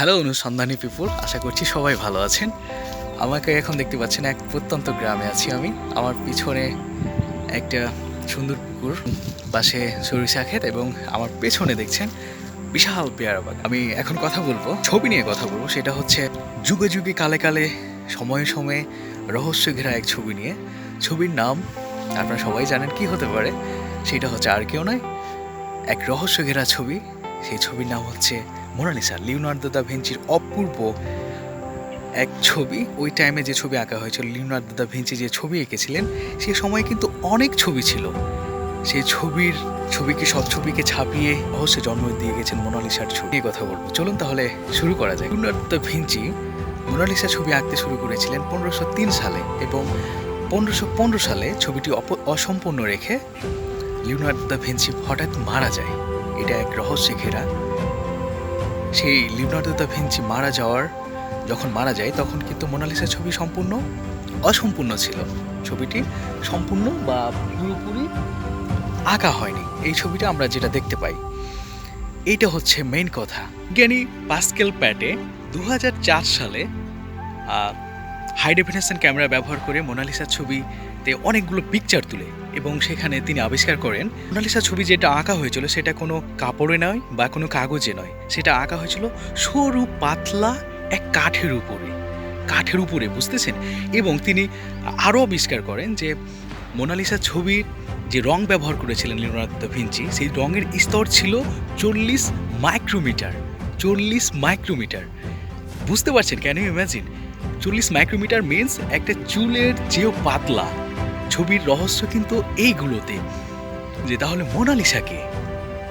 Hello অনুসন্ধানী পিপুল, আশা করছি সবাই ভালো আছেন। আমাকে এখন দেখতে পাচ্ছেন এক প্রত্যন্ত গ্রামে আছি আমি। আমার পিছনে একটা সুন্দর পুকুর, পাশে সরিষা ক্ষেত এবং আমার পেছনে দেখছেন বিশাল পেয়ারা আমি এখন কথা বলব, ছবি নিয়ে কথা বলব, সেটা হচ্ছে যুগে যুগে, কালে কালে, সময়ে সময়ে রহস্য ঘেরা এক ছবি নিয়ে। ছবির নাম, আপনারা সবাই জানেন কি হতে পারে, সেটা হচ্ছে আর কেউ নয়, এক রহস্য ঘেরা ছবি। সেই ছবির নাম হচ্ছে মোনালিসা, লিওনার্দো দা ভেঞ্চির অপূর্ব এক ছবি। ওই টাইমে যে ছবি আঁকা হয়েছিল, লিওনার্দো দা ভিঞ্চি যে ছবি এঁকেছিলেন সেই সময় কিন্তু অনেক ছবি ছিল। সেই ছবির, ছবিকে, সব ছবিকে ছাপিয়ে অবশ্যই জন্ম দিয়ে গেছেন মোনালিসার ছবি। নিয়ে কথা বলব। চলুন তাহলে শুরু করা যায় লিওনার্দো দা ভিঞ্চি মোনালিসা ছবি আঁকতে শুরু করেছিলেন পনেরোশো তিন সালে এবং পনেরোশো পনেরো সালে ছবিটি অসম্পূর্ণ রেখে লিওনার্দো দা ভেঞ্চি হঠাৎ মারা যায়। এটা এক রহস্যে ঘেরা। সেই লিওনার্দো দা ভিঞ্চি মারা যাওয়ার যখন মারা যায়, তখন কিন্তু মোনালিসা ছবি সম্পূর্ণ অসম্পূর্ণ ছিল। ছবিটি সম্পূর্ণ বা পুরোপুরি আঁকা হয়নি। এই ছবিটা আমরা যেটা দেখতে পাই, এইটা হচ্ছে মেইন কথা। জ্ঞানী পাস্কেল প্যাটে দু হাজার চার সালে হাই ডেফিনেশন ক্যামেরা ব্যবহার করে মোনালিসার ছবিতে অনেকগুলো পিকচার তুলে। এবং সেখানে তিনি আবিষ্কার করেন। মোনালিসা ছবি যেটা আঁকা হয়েছিল সেটা কোনো কাপড়ে নয় বা কোনো কাগজে নয়। সেটা আঁকা হয়েছিল সরু, পাতলা এক কাঠের উপরে। কাঠের উপরে, বুঝতেছেন? এবং তিনি আরও আবিষ্কার করেন যে মোনালিসা ছবির যে রং ব্যবহার করেছিলেন লিওনার্দো ভিঞ্চি, সেই রঙের স্তর ছিল চল্লিশ মাইক্রোমিটার। চল্লিশ মাইক্রোমিটার। বুঝতে পারছেন? ক্যান ইউ ইমাজিন চল্লিশ মাইক্রোমিটার মিন্স একটা চুলের চেয়েও পাতলা। ছবির রহস্য কিন্তু এইগুলোতে। যে তাহলে মোনালিসাকে?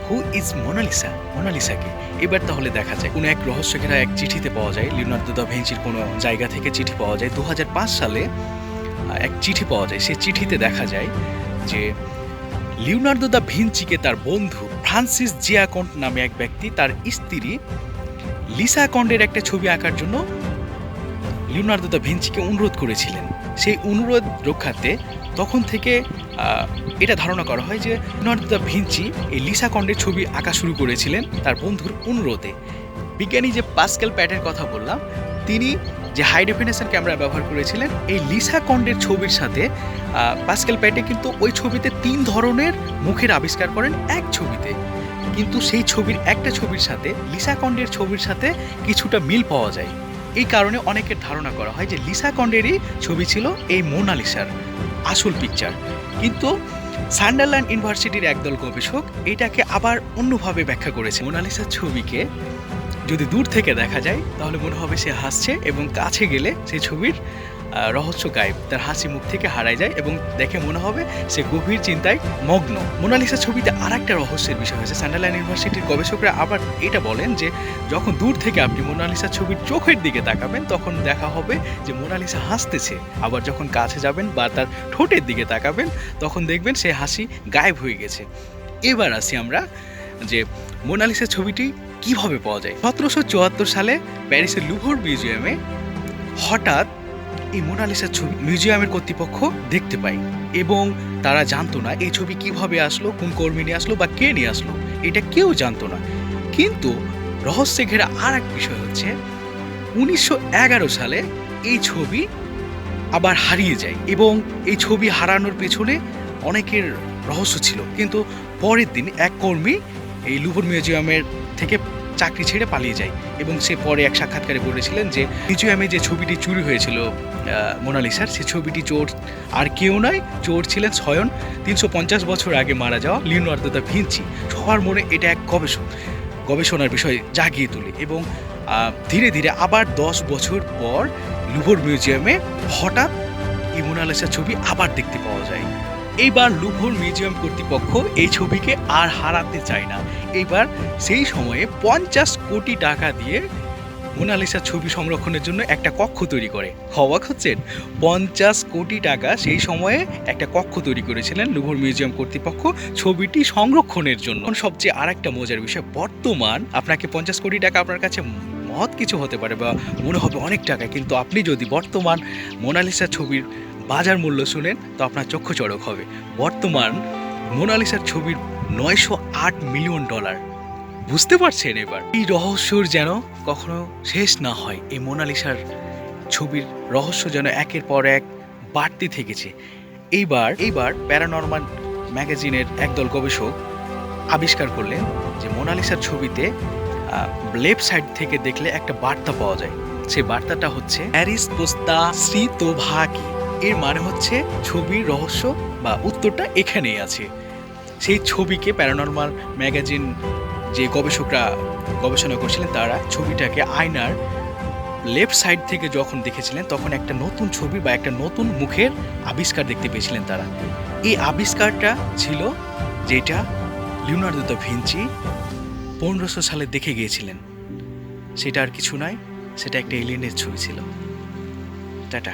হু ইজ মোনালিসা মোনালিসাকে এবার তাহলে দেখা যায় কোনো এক রহস্য ঘেরা এক চিঠিতে পাওয়া যায়, লিওনার্দো দা ভেঞ্চির কোনো জায়গা থেকে চিঠি পাওয়া যায়। দু হাজার পাঁচ সালে এক চিঠি পাওয়া যায়। সে চিঠিতে দেখা যায় যে লিওনার্দো দা ভিঞ্চিকে তার বন্ধু ফ্রান্সিস জিয়াকন্ট নামে এক ব্যক্তি, তার স্ত্রী লিসা কন্ডের একটা ছবি আঁকার জন্য লিওনার্দো দা ভিঞ্চিকে অনুরোধ করেছিলেন। সেই অনুরোধ রক্ষার্থে তখন থেকে এটা ধারণা করা হয় যে লিওনার্দো দা ভিঞ্চি এই লিসা কন্ডের ছবি আঁকা শুরু করেছিলেন তার বন্ধুর অনুরোধে। বিজ্ঞানী যে পাস্কেল প্যাটের কথা বললাম, তিনি যে হাই ডেফিনেশন ক্যামেরা ব্যবহার করেছিলেন, এই লিসা কন্ডের ছবির সাথে পাস্কেল প্যাটে কিন্তু ওই ছবিতে তিন ধরনের মুখের আবিষ্কার করেন এক ছবিতে। কিন্তু সেই ছবির একটা ছবির সাথে, লিসা কন্ডের ছবির সাথে কিছুটা মিল পাওয়া যায়। এই কারণে অনেকের ধারণা করা হয় যে লিসা কন্ডেরই ছবি ছিল এই মোনালিসার আসল পিকচার কিন্তু সান্ডারল্যান্ড ইউনিভার্সিটির একদল গবেষক এটাকে আবার অন্যভাবে ব্যাখ্যা করেছে। মোনালিসার ছবিকে যদি দূর থেকে দেখা যায়, তাহলে মনে হবে সে হাসছে এবং কাছে গেলে সে ছবির রহস্য গায়েব তার হাসি মুখ থেকে হারায় যায় এবং দেখে মনে হবে সে গভীর চিন্তায় মগ্ন। মোনালিসা ছবিতে আর একটা রহস্যের বিষয় হয়েছে। সান্ডারল্যান্ড ইউনিভার্সিটির গবেষকরা আবার এটা বলেন যে, যখন দূর থেকে আপনি মোনালিসা ছবির চোখের দিকে তাকাবেন, তখন দেখা হবে যে মোনালিসা হাসতেছে। আবার যখন কাছে যাবেন বা তার ঠোঁটের দিকে তাকাবেন, তখন দেখবেন সে হাসি গায়েব হয়ে গেছে। এবার আসি আমরা যে, মোনালিসা ছবিটি কীভাবে পাওয়া যায়? সতেরোশো চুয়াত্তর সালে প্যারিসের লুভর মিউজিয়ামে হঠাৎ এই মোনালিসার ছবি মিউজিয়ামের কর্তৃপক্ষ দেখতে পায়। এবং তারা জানতো না এই ছবি কীভাবে আসলো, কোন কর্মী নিয়ে আসলো বা কে নিয়ে আসলো, এটা কেউ জানতো না। কিন্তু রহস্যে ঘেরা আর এক বিষয় হচ্ছে, উনিশশো এগারো সালে এই ছবি আবার হারিয়ে যায় এবং এই ছবি হারানোর পেছনে অনেকের রহস্য ছিল। কিন্তু পরের দিন এক কর্মী এই লুভর মিউজিয়ামের থেকে চাকরি ছেড়ে পালিয়ে যায়। এবং সে পরে এক সাক্ষাৎকারে বলেছিলেন যে মিউজিয়ামে যে ছবিটি চুরি হয়েছিল মোনালিসার, সে ছবিটি চোর, আর কেউ নয়, চোর ছিলেন স্বয়ং তিনশো পঞ্চাশ বছর আগে মারা যাওয়া লিওনার্দো দা ভিঞ্চি। সবার মনে এটা এক গবেষক গবেষণার বিষয় জাগিয়ে তোলে এবং ধীরে ধীরে আবার দশ বছর পর লুভর মিউজিয়ামে হঠাৎ এই মোনালিসার ছবি আবার দেখতে পাওয়া যায়। এইবার লুভর মিউজিয়াম কর্তৃপক্ষ এই ছবিকে আর হারাতে চায় না। এইবার সেই সময়ে পঞ্চাশ কোটি টাকা দিয়ে মোনালিসা ছবি সংরক্ষণের জন্য একটা কক্ষ তৈরি করে। অবাক হচ্ছেন পঞ্চাশ কোটি টাকা সেই সময়ে একটা কক্ষ তৈরি করেছিলেন লুভর মিউজিয়াম কর্তৃপক্ষ ছবিটি সংরক্ষণের জন্য। সবচেয়ে আর একটা মজার বিষয়, বর্তমান আপনাকে পঞ্চাশ কোটি টাকা আপনার কাছে মহৎ কিছু হতে পারে বা মনে হবে অনেক টাকা, কিন্তু আপনি যদি বর্তমান মোনালিসা ছবির বাজার মূল্য শুনেন তো আপনার চক্ষু চড়ক হবে। বর্তমান মোনালিসার ছবির নয়শো আট মিলিয়ন ডলার। বুঝতে পারছেন এবার? এই রহস্যর যেন কখনো শেষ না হয়। এই মোনালিসার ছবির রহস্য যেন একের পর এক বাড়তে থেকেছে। এইবার এইবার প্যারানর্মাল ম্যাগাজিনের একদল গবেষক আবিষ্কার করলেন যে মোনালিসার ছবিতে লেফট সাইড থেকে দেখলে একটা বার্তা পাওয়া যায়। সেই বার্তাটা হচ্ছে হ্যারিস পোস্তা শ্রীতোভাকি এর মানে হচ্ছে ছবির রহস্য বা উত্তরটা এখানেই আছে। সেই ছবিকে প্যারানর্মাল ম্যাগাজিন যে গবেষকরা গবেষণা করছিলেন, তারা ছবিটাকে আয়নার লেফট সাইড থেকে যখন দেখেছিলেন, তখন একটা নতুন ছবি বা একটা নতুন মুখের আবিষ্কার দেখতে পেয়েছিলেন তারা। এই আবিষ্কারটা ছিল যেটা লিওনার্দো দ্য ভিঞ্চি পনেরোশো সালে দেখে গিয়েছিলেন। সেটা আর কিছু নয়, সেটা একটা এলিয়েনের ছবি ছিল। টাটা।